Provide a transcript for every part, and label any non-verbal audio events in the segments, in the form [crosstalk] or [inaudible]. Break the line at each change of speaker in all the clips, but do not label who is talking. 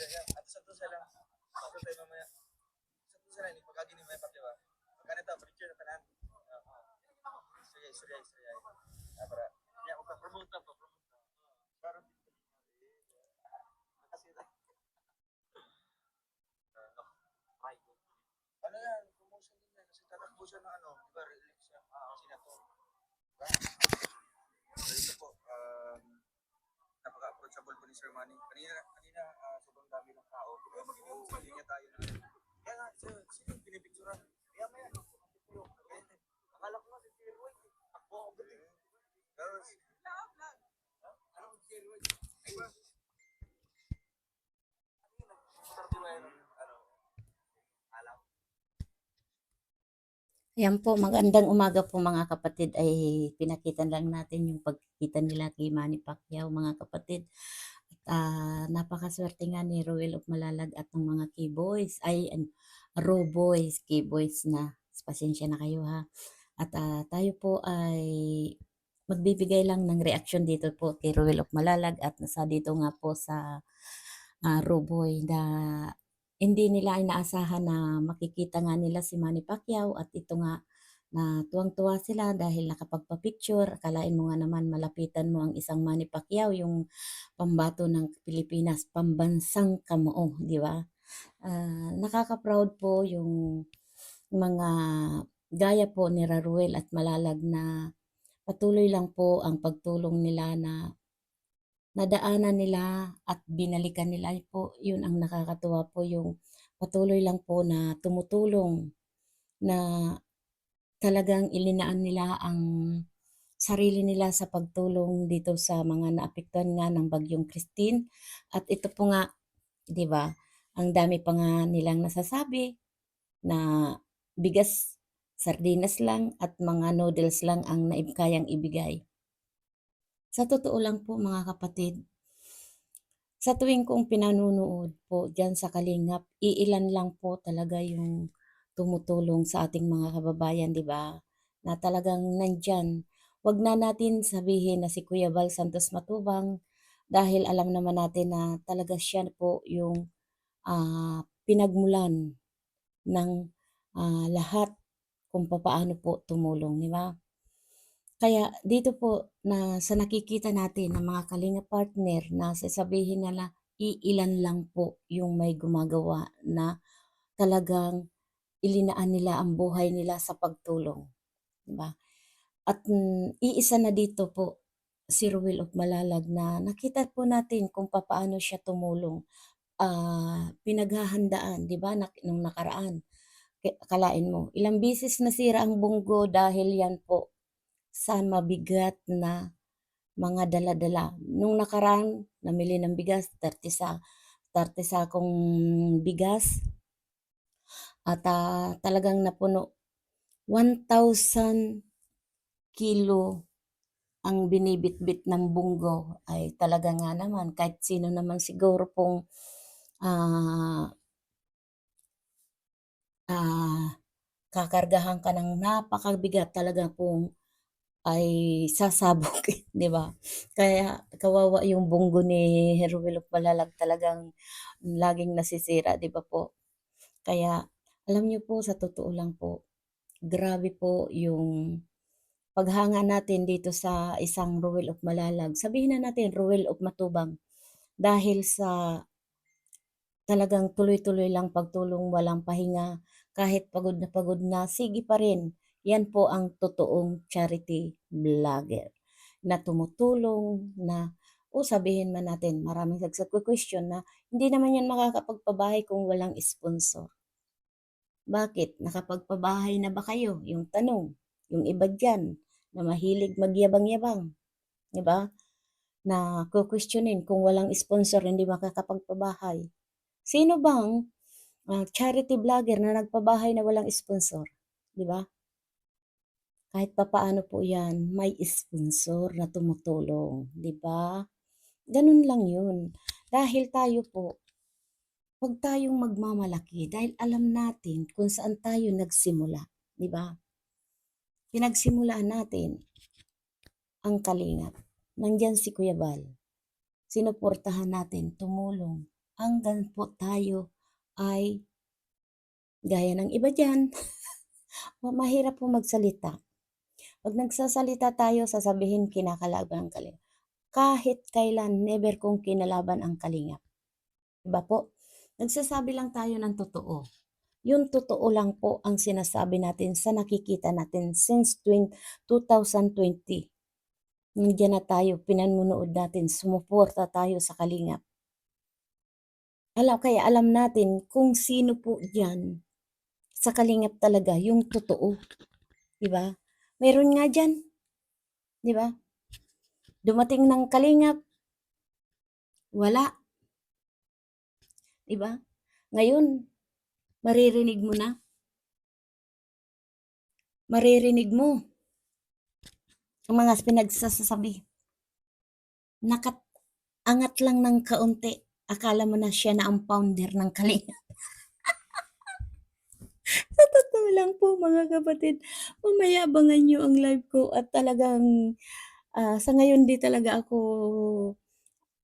kaya ato sa to sila. Ato tayo mamaya. Sa to sila ni pagagi ni may patiwa. Kanita picture na tanan. Sige, sige, sige. Ah, para ya ko promote pa promote. Para kasi ano yan, promotion din yan. Kasi tatakbo siya ng ano, di ba, re-elect siya. Diba? So, ito po, um, napaka-approachable po ni Sir Manny. Kanina, kanina, ah, sobrang dami ng tao. Kaya mag-inom, mag-ingat tayo na. Kaya nga, sir, sino yung pinipicturan? Kaya maya, akala ko nga si Sir Roy. Ako ako galing. Pero, ano si Sir Roy? Ay ba? Ano yun? Sarap yung ano, ano, alam.
Ayan po, magandang umaga po mga kapatid ay pinakita lang natin yung pagkikita nila kay Manny Pacquiao mga kapatid. At ah, napakaswerte nga ni Ruel of Malalag at ng mga K-boys ay an- Raw boys, K-boys na. Pasensya na kayo ha. At ah, tayo po ay magbibigay lang ng reaction dito po kay Ruel of Malalag at nasa dito nga po sa uh, Raw boy na hindi nila inaasahan na makikita nga nila si Manny Pacquiao at ito nga na tuwang-tuwa sila dahil nakapagpa-picture. Akalain mo nga naman malapitan mo ang isang Manny Pacquiao, yung pambato ng Pilipinas, pambansang kamoo, di ba? Ah, nakaka-proud po yung mga gaya po ni Raruel at Malalag na patuloy lang po ang pagtulong nila na nadaanan nila at binalikan nila po. Yun ang nakakatuwa po yung patuloy lang po na tumutulong na talagang ilinaan nila ang sarili nila sa pagtulong dito sa mga naapektuhan nga ng bagyong Christine. At ito po nga, di ba, ang dami pa nga nilang nasasabi na bigas, sardinas lang at mga noodles lang ang naib kayang ibigay. Sa totoo lang po mga kapatid, sa tuwing kong pinanunood po dyan sa Kalingap, iilan lang po talaga yung tumutulong sa ating mga kababayan, di ba? Na talagang nandyan. Huwag na natin sabihin na si Kuya Val Santos Matubang dahil alam naman natin na talaga siya po yung ah, pinagmulan ng ah, lahat kung papaano po tumulong, di ba? Kaya dito po na sa nakikita natin ng mga kalinga partner na sasabihin nila iilan lang po yung may gumagawa na talagang ilinaan nila ang buhay nila sa pagtulong. Diba? At mm, iisa na dito po si Ruel of Malalag na nakita po natin kung papaano siya tumulong. Ah, pinaghahandaan, di ba, nung nakaraan. K- Akalain mo, ilang bisis nasira ang bunggo dahil yan po sa mabigat na mga dala-dala. Nung nakaraan, namili ng bigas, 30 sa 30 sa akong bigas. At ah, talagang napuno 1,000 kilo ang binibitbit ng bunggo ay talaga nga naman kahit sino naman siguro pong ah ah, kakargahan ka ng napakabigat talaga pong ay sasabog, [laughs] di ba? Kaya kawawa yung bunggo ni Ruel Palalag talagang laging nasisira, di ba po? Kaya alam niyo po sa totoo lang po, grabe po yung paghanga natin dito sa isang Ruel of Malalag. Sabihin na natin Ruel of Matubang dahil sa talagang tuloy-tuloy lang pagtulong walang pahinga kahit pagod na pagod na sige pa rin yan po ang totoong charity vlogger na tumutulong na o sabihin man natin maraming question na hindi naman yan makakapagpabahay kung walang sponsor. Bakit? Nakapagpabahay na ba kayo? Yung tanong. Yung iba dyan na mahilig magyabang-yabang. Di ba? Na kukwestiyonin kung walang sponsor hindi makakapagpabahay. Sino bang ah, charity vlogger na nagpabahay na walang sponsor? Di ba? Kahit papaano po yan, may sponsor na tumutulong. Di ba? Ganun lang yun. Dahil tayo po, huwag tayong magmamalaki dahil alam natin kung saan tayo nagsimula. Di ba? Pinagsimulaan natin ang kalingap. Nandyan si Kuya Bal. Sinuportahan natin, tumulong. hanggang po tayo ay gaya ng iba diyan, [laughs] ma mahirap po magsalita. 'Pag nagsasalita tayo sasabihin kinakalaban ang kalingap. Kahit kailan never kong kinalaban ang kalingap. 'Di ba po? Nagsasabi lang tayo ng totoo. Yung totoo lang po ang sinasabi natin sa nakikita natin since twen 2020. Nandiyan na tayo, pinanonood natin, sumuporta tayo sa kalingap. Alam kaya alam natin kung sino po diyan sa kalingap talaga yung totoo, 'di ba? Meron nga diyan, 'di ba? Dumating ng kalingap wala. 'Di ba? Ngayon, maririnig mo na. Maririnig mo. Ang mga pinagsasasabi. Nakat angat lang ng kaunti, akala mo na siya na ang founder ng kalingap. [laughs] Sa totoo lang po mga kapatid, mamaya abangan niyo ang live ko at talagang, ah, sa ngayon 'di talaga ako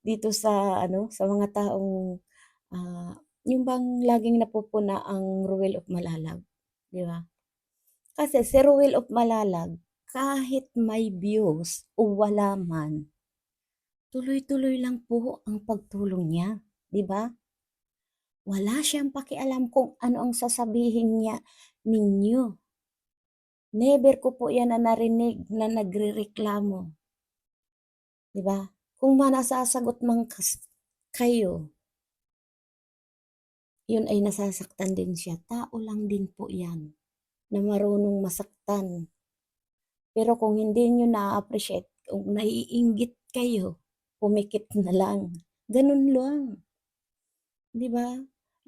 dito sa ano, sa mga taong, ah, yung bang laging napupuna ang Ruel of Malalag, 'di ba? Kasi si Ruel of Malalag, kahit may views o wala man, tuloy-tuloy lang po ang pagtulong niya, 'di ba? Wala siyang pakialam kung ano ang sasabihin niya ninyo. Never ko po 'yan na narinig na nagrereklamo. ba? Kung manasasagot man kayo yun ay nasasaktan din siya. Tao lang din po 'yan, na marunong masaktan. Pero kung hindi niyo naa-appreciate, kung naiinggit kayo, pumikit na lang, ganun lang. 'Di ba?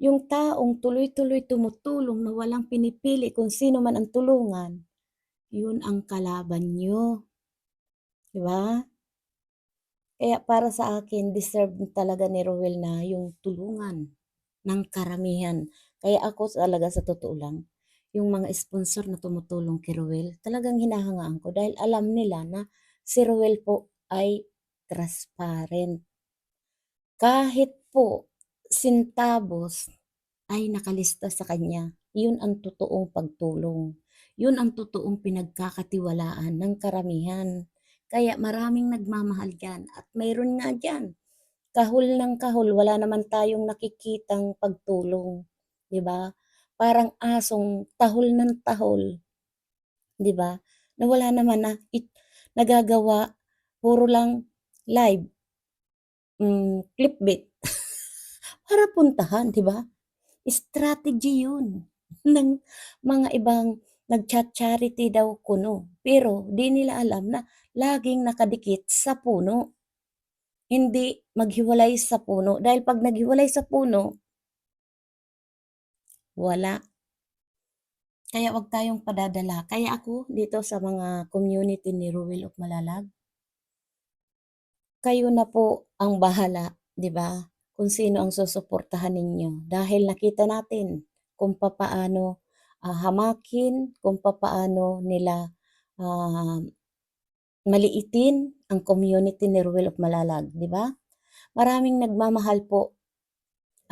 Yung taong tuloy-tuloy tumutulong na walang pinipili kung sino man ang tulungan, yun ang kalaban niyo. 'Di ba? Kaya para sa akin deserve talaga ni Ruel na yung tulungan ng karamihan. Kaya ako talaga sa totoo lang, yung mga sponsor na tumutulong kay Ruel, talagang hinahangaan ko dahil alam nila na si Ruel po ay transparent. Kahit po sintabos ay nakalista sa kanya, yun ang totoong pagtulong. Yun ang totoong pinagkakatiwalaan ng karamihan. Kaya maraming nagmamahal diyan at mayroon nga diyan, kahul ng kahul wala naman tayong nakikitang pagtulong, ba? Parang asong tahol ng tahol, ba? Na wala naman na it nagagawa, puro lang live. Hmm, clickbait. Para puntahan, 'di ba? Strategy yun [laughs] ng mga ibang nagcha-charity daw kuno, pero 'di nila alam na laging nakadikit sa puno. Hindi maghiwalay sa puno dahil 'pag naghiwalay sa puno wala. Kaya 'wag tayong padadala. Kaya ako dito sa mga community ni Ruel of Malalag kayo na po ang bahala, 'di ba? Kung sino ang susuportahan ninyo dahil nakita natin kung papaano, ah, hamakin, kung papaano nila, ah, maliitin ang community ni Ruel of Malalag, 'di ba? Maraming nagmamahal po.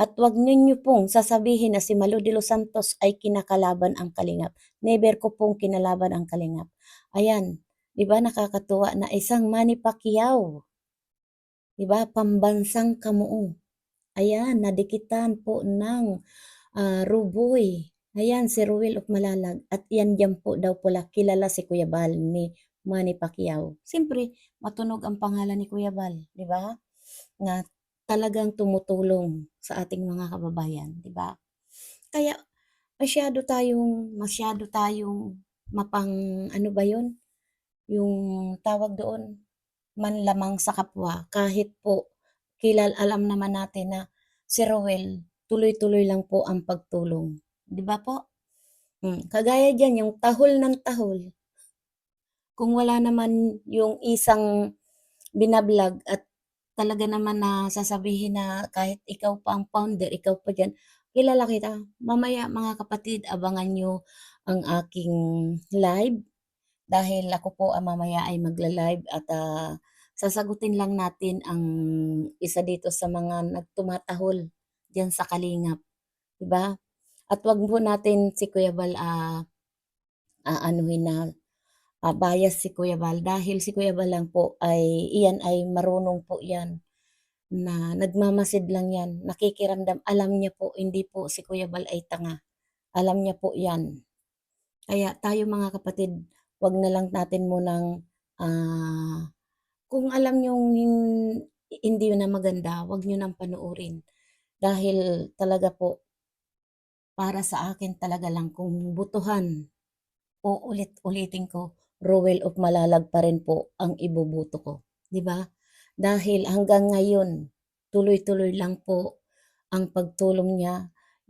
At 'wag ninyo pong sasabihin na si Malu de los Santos ay kinakalaban ang kalingap. Never ko pong kinalaban ang kalingap. Ayan, 'di ba nakakatuwa na isang Manny Pacquiao, 'di ba, pambansang kamuo. Ayan, nadikitan po ng, ah, Ruboy. Ayan, si Ruel of Malalag at yan diyan po daw pala kilala si Kuya Bal ni Manny Pacquiao. Siyempre matunog ang pangalan ni Kuya Bal, 'di ba? Na talagang tumutulong sa ating mga kababayan, 'di ba? Kaya masyado tayong masyado tayong mapang ano ba yun, yung tawag doon, manlamang sa kapwa kahit po kilal alam naman natin na si Ruel tuloy-tuloy lang po ang pagtulong, 'di ba po? Hmm, kagaya diyan yung tahol ng tahol. Kung wala naman yung isang bina-vlog at talaga naman na sasabihin na kahit ikaw pa ang founder, ikaw pa diyan, kilala kita. Mamaya mga kapatid abangan niyo ang aking live dahil ako po, ah, mamaya ay magla-live at, ah, sasagutin lang natin ang isa dito sa mga nagtumatahol diyan sa Kalingap, 'di ba? At 'wag po natin si Kuya Bal, ah, aanuhin na, ah, bias si Kuya Bal dahil si Kuya Bal lang po ay iyan ay marunong po 'yan na nagmamasid lang 'yan, nakikiramdam, alam niya po hindi po si Kuya Bal ay tanga, alam niya po 'yan. Kaya tayo mga kapatid, 'wag na lang natin munang, ah, kung alam niyong hin hindi na maganda, 'wag niyo ng panoorin. Dahil talaga po para sa akin talaga lang kung botohan, uulit-ulitin ko, Rowell of Malalag pa rin po ang iboboto ko, 'di ba? Dahil hanggang ngayon, tuloy-tuloy lang po ang pagtulong niya,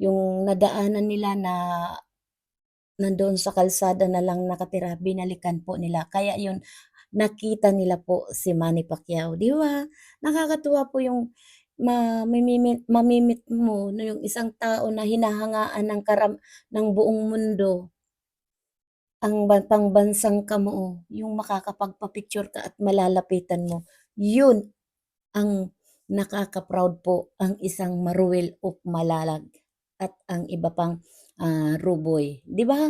yung nadaanan nila na nandoon sa kalsada na lang nakatira, binalikan po nila. Kaya yun, nakita nila po si Manny Pacquiao, 'di ba? Nakakatuwa po yung mamimimit mamimit mo na yung isang tao na hinahangaan ng karam ng buong mundo. Ang ban pangbansang kamuo, yung makakapagpa-picture ka at malalapitan mo, yun ang nakaka-proud po ang isang Maruel of Malalag at ang iba pang, ah, Ruboy, 'di ba?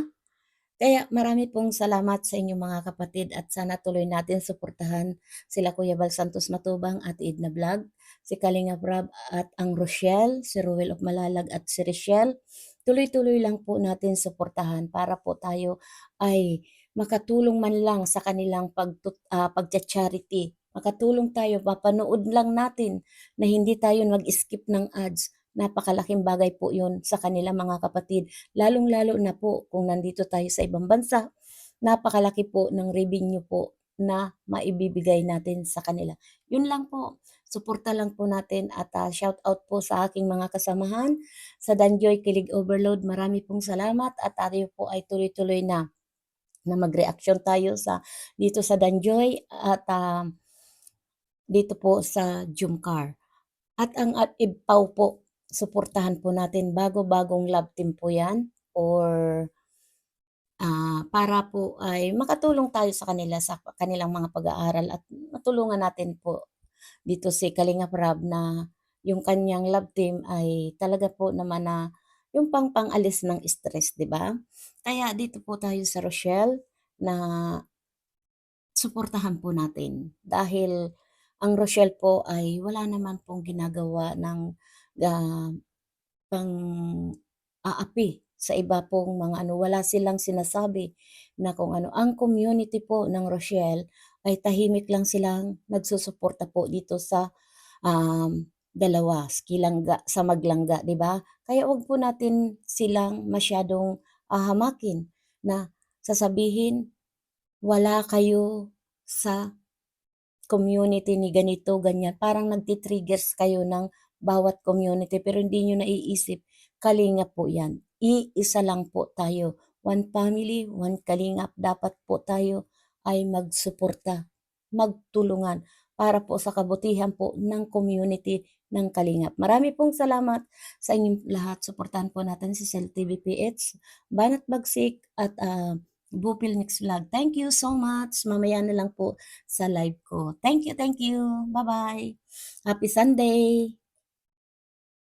Kaya marami pong salamat sa inyong mga kapatid at sana tuloy natin suportahan sila Kuya Bal Santos Matubang at Edna Vlog, si Kalingap Rab at ang Rochelle, si Ruel of Malalag at si Richelle. Tuloy-tuloy lang po natin suportahan para po tayo ay makatulong man lang sa kanilang pagtut ah, pagcha-charity. Makatulong tayo, mapanood lang natin na hindi tayo mag-skip ng ads. Napakalaking bagay po yun sa kanila mga kapatid. Lalong-lalo na po kung nandito tayo sa ibang bansa, napakalaki po ng revenue po na maibibigay natin sa kanila. Yun lang po, suporta lang po natin at ah, shout out po sa aking mga kasamahan sa Danjoy Kilig Overload. Marami pong salamat at tayo po ay tuloy-tuloy na na mag-reaction tayo sa dito sa Danjoy at ah, dito po sa Jumcar. At ang at Ibpaw po, suportahan po natin bago-bagong love team po 'yan or ah, para po ay makatulong tayo sa kanila sa kanilang mga pag-aaral at matulungan natin po dito si Kalingap Rab na yung kanyang love team ay talaga po naman na yung pang pang-alis ng stress, 'di ba? Kaya dito po tayo sa Rochelle na suportahan po natin dahil ang Rochelle po ay wala naman pong ginagawa ng, ah, pang-aapi sa iba pong mga ano, wala silang sinasabi na kung ano. Ang community po ng Rochelle ay tahimik lang silang nagsusuporta po dito sa, um, dalawa, Skilangga sa Maglangga, 'di ba? Kaya 'wag po natin silang masyadong hahamakin na sasabihin, "Wala kayo sa community ni ganito, ganyan." Parang nagti-triggers kayo ng bawat community pero hindi niyo naiisip, kalingap po 'yan. Iisa lang po tayo, one family, one kalingap. Dapat po tayo ay magsuporta, magtulungan para po sa kabutihan po ng community ng Kalingap. Marami pong salamat sa inyong lahat. Suportahan po natin si Cel TV PH, Banat Bagsik at, ah, Bupil Mix Vlog. Thank you so much. Mamaya na lang po sa live ko. Thank you, thank you. Bye-bye. Happy Sunday.